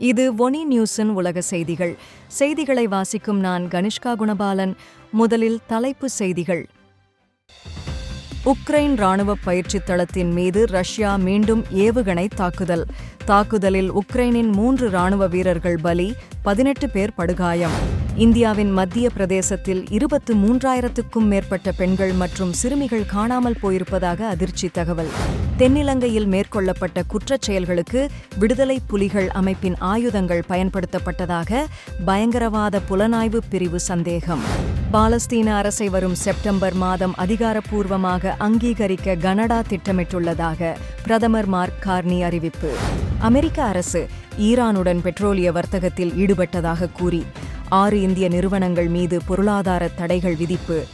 இது ஒனி நியூஸின் உலக செய்திகள். செய்திகளை வாசிக்கும் நான் கனிஷ்கா குணபாலன். முதலில் தலைப்பு செய்திகள். உக்ரைன் ராணுவ பயிற்சி தளத்தின் மீது ரஷ்யா மீண்டும் ஏவுகணை தாக்குதல். தாக்குதலில் உக்ரைனின் மூன்று ராணுவ வீரர்கள் பலி பதினெட்டு பேர் படுகாயம். இந்தியாவின் மத்திய பிரதேசத்தில் இருபத்து மூன்றாயிரத்துக்கும் மேற்பட்ட பெண்கள் மற்றும் சிறுமிகள் காணாமல் போயிருப்பதாக அதிர்ச்சி தகவல். தென்னிலங்கையில் மேற்கொள்ளப்பட்ட குற்றச் செயல்களுக்கு விடுதலை புலிகள் அமைப்பின் ஆயுதங்கள் பயன்படுத்தப்பட்டதாக பயங்கரவாத புலனாய்வு பிரிவு சந்தேகம். பாலஸ்தீன அரசை வரும் செப்டம்பர் மாதம் அதிகாரப்பூர்வமாக அங்கீகரிக்க கனடா திட்டமிட்டுள்ளதாக பிரதமர் மார்க் கார்னி அறிவிப்பு. அமெரிக்க அரசு ஈரானுடன் பெட்ரோலிய வர்த்தகத்தில் ஈடுபட்டதாக கூறி ஆறு இந்திய நிறுவனங்கள் மீது பொருளாதார தடைகள் விதிப்பு.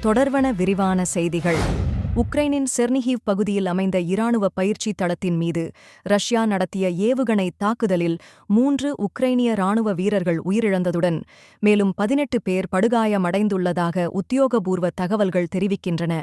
தொடர்வன விரிவான செய்திகள். உக்ரைனின் செர்னிஹீவ் பகுதியில் அமைந்த இராணுவ பயிற்சி தளத்தின் மீது ரஷ்யா நடத்திய ஏவுகணை தாக்குதலில் மூன்று உக்ரைனிய ராணுவ வீரர்கள் உயிரிழந்ததுடன் மேலும் பதினெட்டு பேர் படுகாயமடைந்துள்ளதாக உத்தியோகபூர்வ தகவல்கள் தெரிவிக்கின்றன.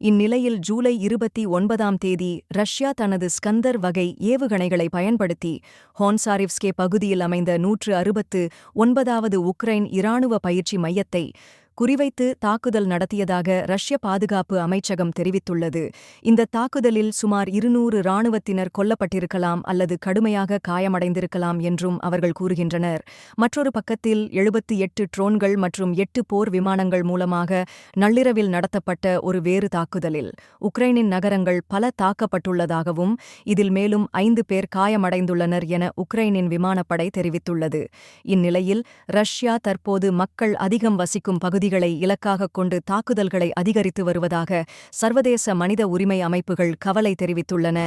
இந்நிலையில் ஜூலை இருபத்தி ஒன்பதாம் தேதி ரஷ்யா தனது ஸ்கந்தர் வகை ஏவுகணைகளை பயன்படுத்தி ஹோன்சாரிவ்ஸ்கே பகுதியில் அமைந்த நூற்று அறுபத்து ஒன்பதாவது உக்ரைன் இராணுவ பயிற்சி மையத்தை குறிவைத்து தாக்குதல் நடத்தியதாக ரஷ்ய பாதுகாப்பு அமைச்சகம் தெரிவித்துள்ளது. இந்த தாக்குதலில் சுமார் இருநூறு இராணுவத்தினர் கொல்லப்பட்டிருக்கலாம் அல்லது கடுமையாக காயமடைந்திருக்கலாம் என்றும் அவர்கள் கூறுகின்றனர். மற்றொரு பக்கத்தில் எழுபத்தி எட்டு ட்ரோன்கள் மற்றும் எட்டு போர் விமானங்கள் மூலமாக நள்ளிரவில் நடத்தப்பட்ட ஒரு வேறு தாக்குதலில் உக்ரைனின் நகரங்கள் பல தாக்கப்பட்டுள்ளதாகவும் இதில் மேலும் ஐந்து பேர் காயமடைந்துள்ளனர் என உக்ரைனின் விமானப்படை தெரிவித்துள்ளது. இந்நிலையில் ரஷ்யா தற்போது மக்கள் அதிகம் வசிக்கும் பகுதி பகுதிகளை இலக்காக கொண்டு தாக்குதல்களை அதிகரித்து வருவதாக சர்வதேச மனித உரிமை அமைப்புகள் கவலை தெரிவித்துள்ளன.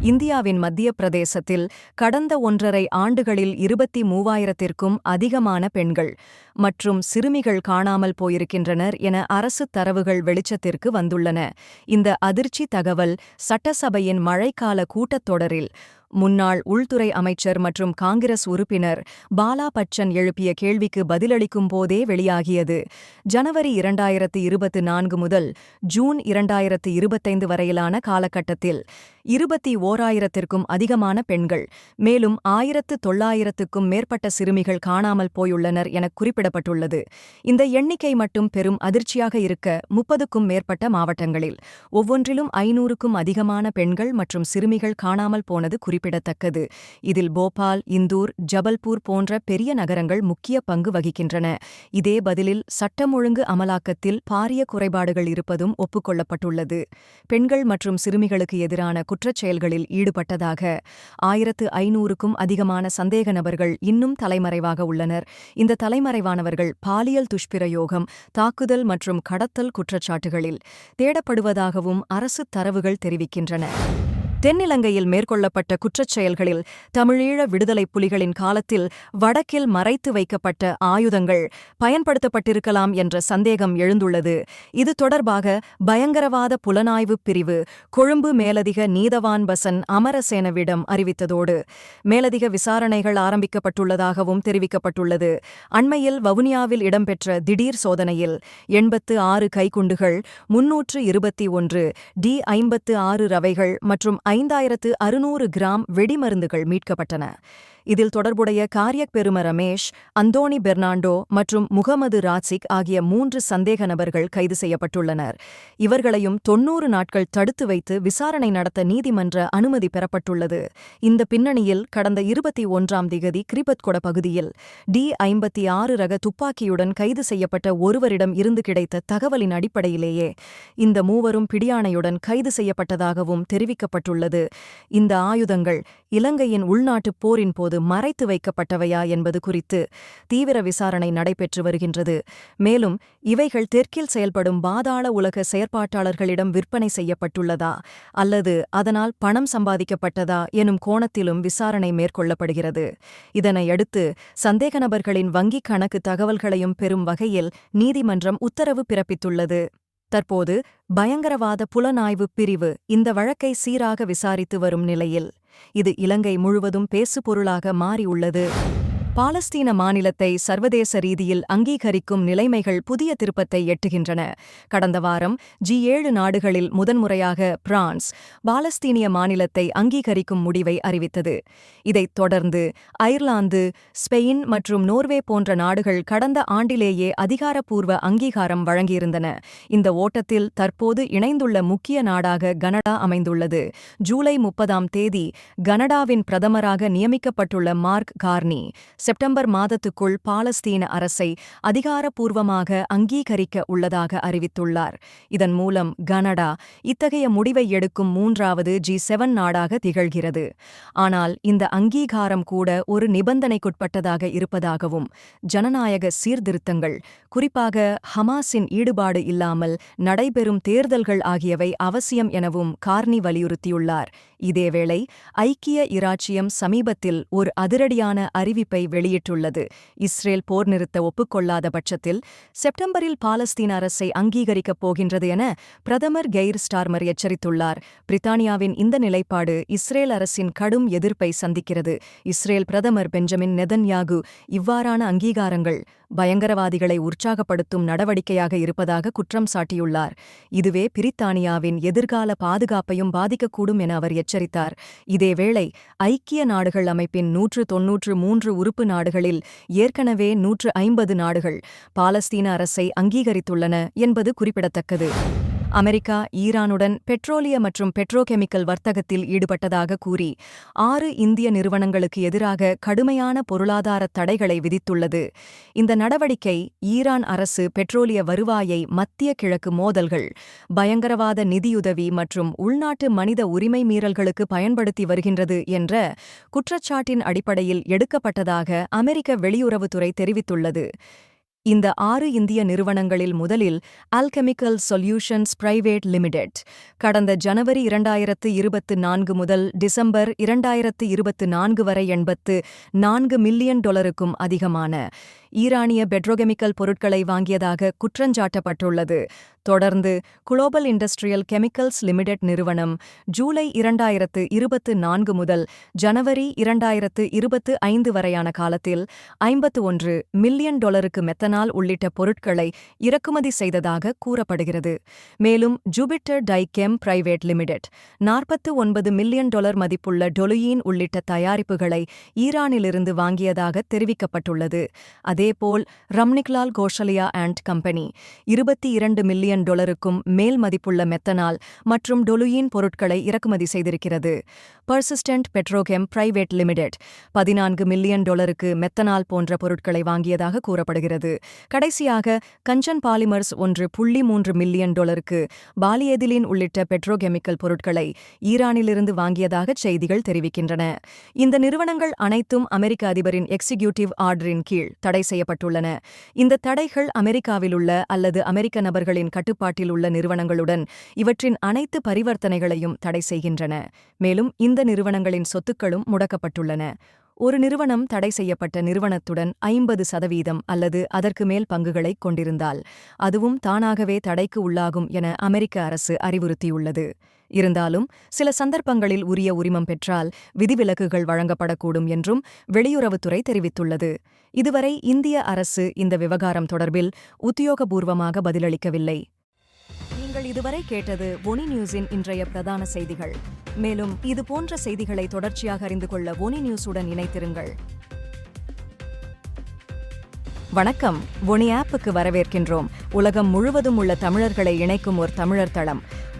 இந்தியாவின் மத்திய பிரதேசத்தில் கடந்த ஒன்றரை ஆண்டுகளில் இருபத்தி மூவாயிரத்திற்கும் அதிகமான பெண்கள் மற்றும் சிறுமிகள் காணாமல் போயிருக்கின்றனர் என அரசு தரவுகள் வெளிச்சத்திற்கு வந்துள்ளன. இந்த அதிர்ச்சி தகவல் சட்டசபையின் மழைக்கால கூட்டத்தொடரில் முன்னாள் உள்துறை அமைச்சர் மற்றும் காங்கிரஸ் உறுப்பினர் பாலா பச்சன் எழுப்பிய கேள்விக்கு பதிலளிக்கும் போதே வெளியாகியது. ஜனவரி இரண்டாயிரத்து இருபத்து நான்கு முதல் ஜூன் இரண்டாயிரத்து இருபத்தைந்து வரையிலான காலகட்டத்தில் இருபத்தி ஓராயிரத்திற்கும் அதிகமான பெண்கள் மேலும் ஆயிரத்து தொள்ளாயிரத்துக்கும் மேற்பட்ட சிறுமிகள் காணாமல் போயுள்ளனர் என குறிப்பிடப்பட்டுள்ளது. இந்த எண்ணிக்கை மட்டும் பெரும் அதிர்ச்சியாக இருக்க முப்பதுக்கும் மேற்பட்ட மாவட்டங்களில் ஒவ்வொன்றிலும் ஐநூறுக்கும் அதிகமான பெண்கள் மற்றும் சிறுமிகள் காணாமல் போனது குறிப்பிடத்தக்கது. இதில் போபால் இந்தூர் ஜபல்பூர் போன்ற பெரிய நகரங்கள் முக்கிய பங்கு வகிக்கின்றன. இதே பதிலில் சட்டம் ஒழுங்கு அமலாக்கத்தில் பாரிய குறைபாடுகள் இருப்பதும் ஒப்புக்கொள்ளப்பட்டுள்ளது. பெண்கள் மற்றும் சிறுமிகளுக்கு எதிரான குற்றச்செயல்களில் ஈடுபட்டதாக ஆயிரத்து ஐநூறுக்கும் அதிகமான சந்தேக நபர்கள் இன்னும் தலைமறைவாக உள்ளனர். இந்த தலைமறைவானவர்கள் பாலியல் துஷ்பிரயோகம் தாக்குதல் மற்றும் கடத்தல் குற்றச்சாட்டுகளில் தேடப்படுவதாகவும் அரசு தரவுகள் தெரிவிக்கின்றன. தென்னிலங்கையில் மேற்கொள்ளப்பட்ட குற்றச் செயல்களில் தமிழீழ விடுதலை புலிகளின் காலத்தில் வடக்கில் மறைத்து வைக்கப்பட்ட ஆயுதங்கள் பயன்படுத்தப்பட்டிருக்கலாம் என்ற சந்தேகம் எழுந்துள்ளது. இது தொடர்பாக பயங்கரவாத புலனாய்வு பிரிவு கொழும்பு மேலதிக நீதவான் பசன் அமரசேனவிடம் அறிவித்ததோடு மேலதிக விசாரணைகள் ஆரம்பிக்கப்பட்டுள்ளதாகவும் தெரிவிக்கப்பட்டுள்ளது. அண்மையில் வவுனியாவில் இடம்பெற்ற திடீர் சோதனையில் எண்பத்து ஆறு கைக்குண்டுகள் முன்னூற்று இருபத்தி ஒன்று டி ஐம்பத்து ஆறு ரவைகள் மற்றும் ஐந்தாயிரத்து அறுநூறு கிராம் வெடிமருந்துகள் மீட்கப்பட்டன. இதில் தொடர்புடைய காரியக் பெரும ரமேஷ் அந்தோனி பெர்னாண்டோ மற்றும் முகமது ராசிக் ஆகிய மூன்று சந்தேக நபர்கள் கைது செய்யப்பட்டுள்ளனர். இவர்களையும் தொன்னூறு நாட்கள் தடுத்து வைத்து விசாரணை நடத்த நீதிமன்ற அனுமதி பெறப்பட்டுள்ளது. இந்த பின்னணியில் கடந்த இருபத்தி ஒன்றாம் திகதி கிரிபத்கொட பகுதியில் டி ஐம்பத்தி ஆறு ரக துப்பாக்கியுடன் கைது செய்யப்பட்ட ஒருவரிடம் இருந்து கிடைத்த தகவலின் அடிப்படையிலேயே இந்த மூவரும் பிடியாணையுடன் கைது செய்யப்பட்டதாகவும் தெரிவிக்கப்பட்டுள்ளது. இந்த ஆயுதங்கள் இலங்கையின் உள்நாட்டுப் போரின் போது மறைத்து வைக்கப்பட்டவையா என்பது குறித்து தீவிர விசாரணை நடைபெற்று வருகின்றது. மேலும் இவைகள் தெற்கில் செயல்படும் பாதாள உலக செயற்பாட்டாளர்களிடம் விற்பனை செய்யப்பட்டுள்ளதா அல்லது அதனால் பணம் சம்பாதிக்கப்பட்டதா எனும் கோணத்திலும் விசாரணை மேற்கொள்ளப்படுகிறது. இதனையடுத்து சந்தேக நபர்களின் வங்கிக் கணக்கு தகவல்களையும் பெறும் வகையில் நீதிமன்றம் உத்தரவு பிறப்பித்துள்ளது. தற்போது பயங்கரவாத புலனாய்வு பிரிவு இந்த வழக்கை சீராக விசாரித்து வரும் நிலையில் இது இலங்கை முழுவதும் பேசுபொருளாக மாறியுள்ளது. பாலஸ்தீன மாநிலத்தை சர்வதேச ரீதியில் அங்கீகரிக்கும் நிலைமைகள் புதிய திருப்பத்தை எட்டுகின்றன. கடந்த வாரம் ஜி ஏழு நாடுகளில் முதன்முறையாக பிரான்ஸ் பாலஸ்தீனிய மாநிலத்தை அங்கீகரிக்கும் முடிவை அறிவித்தது. இதைத் தொடர்ந்து அயர்லாந்து ஸ்பெயின் மற்றும் நோர்வே போன்ற நாடுகள் கடந்த ஆண்டிலேயே அதிகாரப்பூர்வ அங்கீகாரம் வழங்கியிருந்தன. இந்த ஓட்டத்தில் தற்போது இணைந்துள்ள முக்கிய நாடாக கனடா அமைந்துள்ளது. ஜூலை முப்பதாம் தேதி கனடாவின் பிரதமராக நியமிக்கப்பட்டுள்ள மார்க் கார்னி செப்டம்பர் மாதத்துக்குள் பாலஸ்தீன அரசை அதிகாரப்பூர்வமாக அங்கீகரிக்க உள்ளதாக அறிவித்துள்ளார். இதன் மூலம் கனடா இத்தகைய முடிவை எடுக்கும் மூன்றாவது ஜி செவன் நாடாக திகழ்கிறது. ஆனால் இந்த அங்கீகாரம் கூட ஒரு நிபந்தனைக்குட்பட்டதாக இருப்பதாகவும் ஜனநாயக சீர்திருத்தங்கள் குறிப்பாக ஹமாஸின் ஈடுபாடு இல்லாமல் நடைபெறும் தேர்தல்கள் ஆகியவை அவசியம் எனவும் கார்னி வலியுறுத்தியுள்ளார். இதேவேளை ஐக்கிய இராச்சியம் சமீபத்தில் ஒரு அதிரடியான அறிவிப்பை வெளியிட்டுள்ளது. இஸ்ரேல் போர் நிறுத்த ஒப்புக்கொள்ளாத பட்சத்தில் செப்டம்பரில் பாலஸ்தீன் அரசை அங்கீகரிக்கப் போகின்றது என பிரதமர் கெய்ர் ஸ்டார்மர் எச்சரித்துள்ளார். பிரித்தானியாவின் இந்த நிலைப்பாடு இஸ்ரேல் அரசின் கடும் எதிர்ப்பை சந்திக்கிறது. இஸ்ரேல் பிரதமர் பெஞ்சமின் நெதன்யாகு இவ்வாறான அங்கீகாரங்கள் பயங்கரவாதிகளை உற்சாகப்படுத்தும் நடவடிக்கையாக இருப்பதாக குற்றம் சாட்டியுள்ளார். இதுவே பிரித்தானியாவின் எதிர்கால பாதுகாப்பையும் பாதிக்கக்கூடும் என அவர் எச்சரித்தார். இதேவேளை ஐக்கிய நாடுகள் அமைப்பின் நூற்று தொன்னூற்று மூன்று உறுப்பு நாடுகளில் ஏற்கனவே நூற்று ஐம்பது நாடுகள் பாலஸ்தீன அரசை அங்கீகரித்துள்ளன என்பது குறிப்பிடத்தக்கது. அமெரிக்கா ஈரானுடன் பெட்ரோலிய மற்றும் பெட்ரோகெமிக்கல் வர்த்தகத்தில் ஈடுபட்டதாக கூறி ஆறு இந்திய நிறுவனங்களுக்கு எதிராக கடுமையான பொருளாதார தடைகளை விதித்துள்ளது. இந்த நடவடிக்கை ஈரான் அரசு பெட்ரோலிய வருவாயை மத்திய கிழக்கு மோதல்கள் பயங்கரவாத நிதியுதவி மற்றும் உள்நாட்டு மனித உரிமை மீறல்களுக்கு பயன்படுத்தி வருகின்றது என்ற குற்றச்சாட்டின் அடிப்படையில் எடுக்கப்பட்டதாக அமெரிக்க வெளியுறவுத்துறை தெரிவித்துள்ளது. இந்த ஆறு இந்திய நிறுவனங்களில் முதலில் அல்கெமிக்கல் சொல்யூஷன்ஸ் பிரைவேட் லிமிடெட் கடந்த ஜனவரி இரண்டாயிரத்து இருபத்து நான்கு முதல் டிசம்பர் இரண்டாயிரத்து இருபத்து நான்கு வரை எண்பத்து நான்கு மில்லியன் டாலருக்கும் அதிகமான. ஈரானிய பெட்ரோகெமிக்கல் பொருட்களை வாங்கியதாக குற்றஞ்சாட்டப்பட்டுள்ளது. தொடர்ந்து குளோபல் இண்டஸ்ட்ரியல் கெமிக்கல்ஸ் லிமிடெட் நிறுவனம் ஜூலை இரண்டாயிரத்து இருபத்து நான்கு முதல் ஜனவரி இரண்டாயிரத்து இருபத்து ஐந்து வரையான காலத்தில் ஐம்பத்து ஒன்று மில்லியன் டாலருக்கு மெத்தனால் உள்ளிட்ட பொருட்களை இறக்குமதி செய்ததாக கூறப்படுகிறது. மேலும் ஜூபிட்டர் டைகெம் பிரைவேட் லிமிடெட் நாற்பத்து ஒன்பது மில்லியன் டாலர் மதிப்புள்ள டொலுயின் உள்ளிட்ட தயாரிப்புகளை ஈரானிலிருந்து வாங்கியதாக தெரிவிக்கப்பட்டுள்ளது. அதேபோல் ரம்னிக்லால் கோஷலியா அண்ட் கம்பெனி இருபத்தி இரண்டு மில்லியன் டாலருக்கும் மேல் மதிப்புள்ள மெத்தனால் மற்றும் டொலுயின் பொருட்களை இறக்குமதி செய்திருக்கிறது. பர்சிஸ்டன்ட் பெட்ரோகெம் பிரைவேட் லிமிடெட் பதினான்கு மில்லியன் டாலருக்கு மெத்தனால் போன்ற பொருட்களை வாங்கியதாக கூறப்படுகிறது. கடைசியாக கஞ்சன் பாலிமர்ஸ் ஒன்று புள்ளி மூன்று மில்லியன் டாலருக்கு பாலியெதிலின் உள்ளிட்ட பெட்ரோகெமிக்கல் பொருட்களை ஈரானிலிருந்து வாங்கியதாக செய்திகள் தெரிவிக்கின்றன. இந்த நிறுவனங்கள் அனைத்தும் அமெரிக்க அதிபரின் எக்ஸிகியூட்டிவ் ஆர்டரின் கீழ் தடை செய்யப்பட்டுள்ளன. இந்த தடைகள் அமெரிக்காவிலுள்ள அல்லது அமெரிக்க நபர்களின் கட்டுப்பாட்டில் உள்ள நிறுவனங்களுடன் இவற்றின் அனைத்து பரிவர்த்தனைகளையும் தடை செய்கின்றன. மேலும் இந்த நிறுவனங்களின் சொத்துக்களும் முடக்கப்பட்டுள்ளன. ஒரு நிறுவனம் தடை செய்யப்பட்ட நிறுவனத்துடன் ஐம்பது சதவீதம் அல்லது அதற்கு மேல் பங்குகளை கொண்டிருந்தால் அதுவும் தானாகவே தடைக்கு உள்ளாகும் என அமெரிக்க அரசு அறிவுறுத்தியுள்ளது. இருந்தாலும் சில சந்தர்ப்பங்களில் உரிய உரிமம் பெற்றால் விதிவிலக்குகள் வழங்கப்படக்கூடும் என்றும் வெளியுறவுத்துறை தெரிவித்துள்ளது. இதுவரை இந்திய அரசு இந்த விவகாரம் தொடர்பில் உத்தியோகபூர்வமாக பதிலளிக்கவில்லை. நீங்கள் இதுவரை கேட்டது ஒனி நியூஸின் இன்றைய பிரதான செய்திகள். மேலும் இது போன்ற செய்திகளை தொடர்ச்சியாக அறிந்து கொள்ள ஒனி நியூஸுடன் இணைத்திருங்கள் வணக்கம். ஒனி ஆப்புக்கு வரவேற்கின்றோம். உலகம் முழுவதும் உள்ள தமிழர்களை இணைக்கும் ஒரு தமிழர் தளம்.